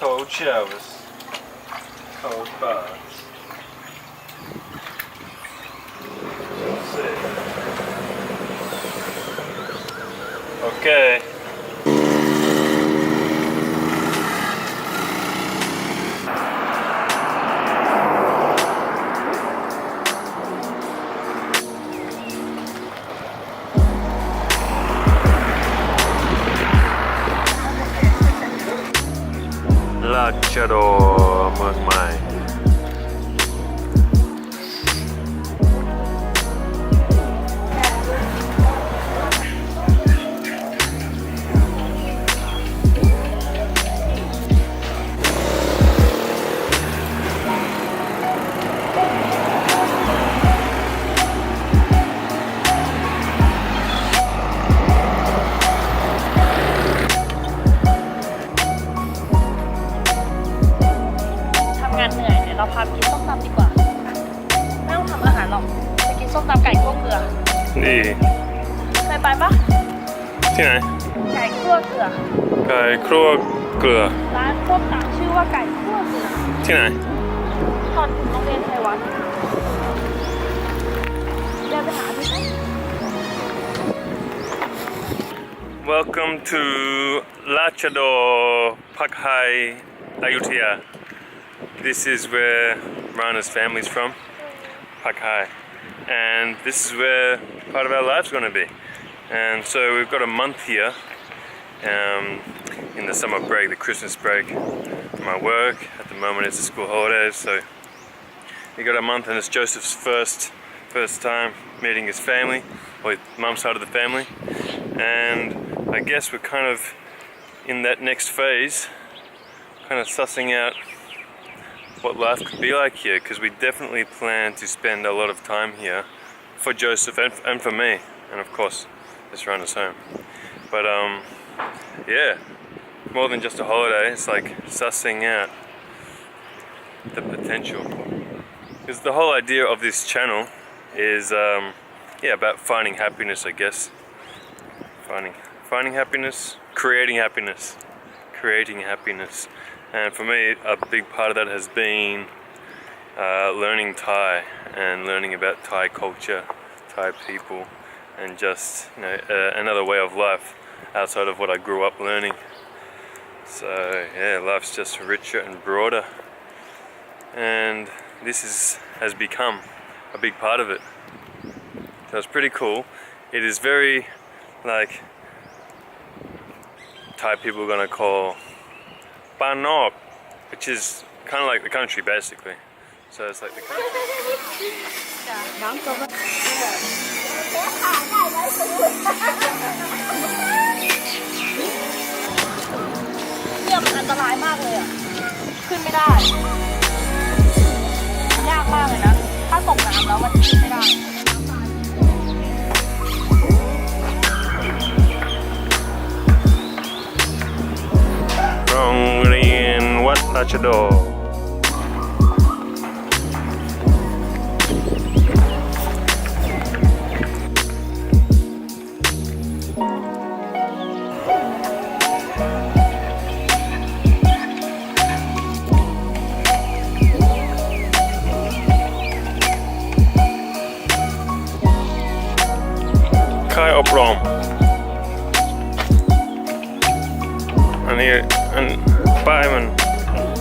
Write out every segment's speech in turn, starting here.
cold showers, cold baths. Okay. Lacciado เมื หารหรอกไปกินส้มตำไก่คั่วเกลือนี่ เคยไปปะที่ไหน ไก่คั่วเกลือ ไก่ครัวเกลือ ร้านส้มตำชื่อว่าไก่คั่วเกลือ ที่ไหน ตอนถึงโรงเรียนไทยวัดเดินไปหาพี่ไหม Welcome to Lachador Pakhai Ayutthaya. This is where Rana's family's from, Pakhai. And this is where part of our life's going to be. And so we've got a month here um, in the summer break, the Christmas break, our work. At the moment it's the school holidays, so we got a month and it's Joseph's first first time meeting his family, or mum's side of the family. And I guess we're kind of in that next phase, kind of sussing out what life could be like here, because we definitely plan to spend a lot of time here for Joseph and, and for me, and of course, let's run us home. But um, yeah, more than just a holiday, it's like sussing out the potential. Because the whole idea of this channel is, um, yeah, about finding happiness, I guess. Finding, finding happiness, creating happiness, creating happiness. And for me, a big part of that has been uh, learning Thai and learning about Thai culture, Thai people, and just you know uh, another way of life outside of what I grew up learning. So yeah, life's just richer and broader, and this is has become a big part of it. So it's pretty cool. It is very like Thai people are gonna call Banop, which is kind of like the country basically. So it's like the country. มันอันตรายมากเลยอะ ขึ้นไม่ได้ ยากมากเลยนะ ถ้าตกน้ำแล้วมัน at your door. Kai And here, and Byman.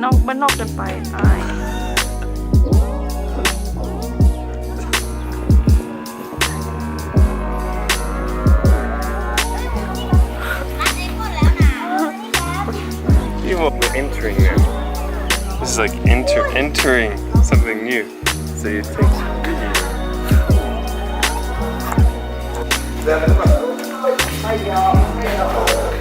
นนอกมันนอกเกินไปอาย You what we're entering now. This is like enter entering something new. So you take some video. ก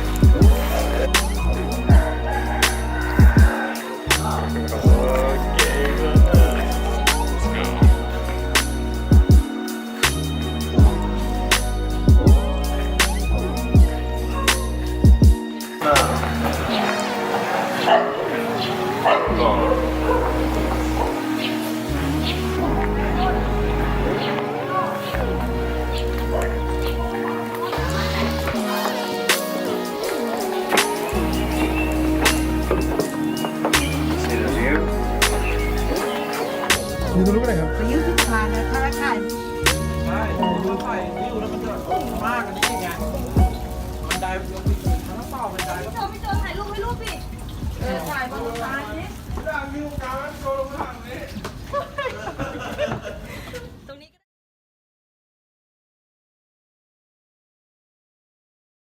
อะไรครับ ไปยืมที่สะพานนะถ้าราคาใช่ดูไข่ยิ้วแล้วมันจะมากกันนี่ไงบันไดมันมีทั้งเป้าบันไดก็พี่โจพี่โจถ่ายรูปให้รูปพี่ได้วิวกลางโชว์ลงล่าง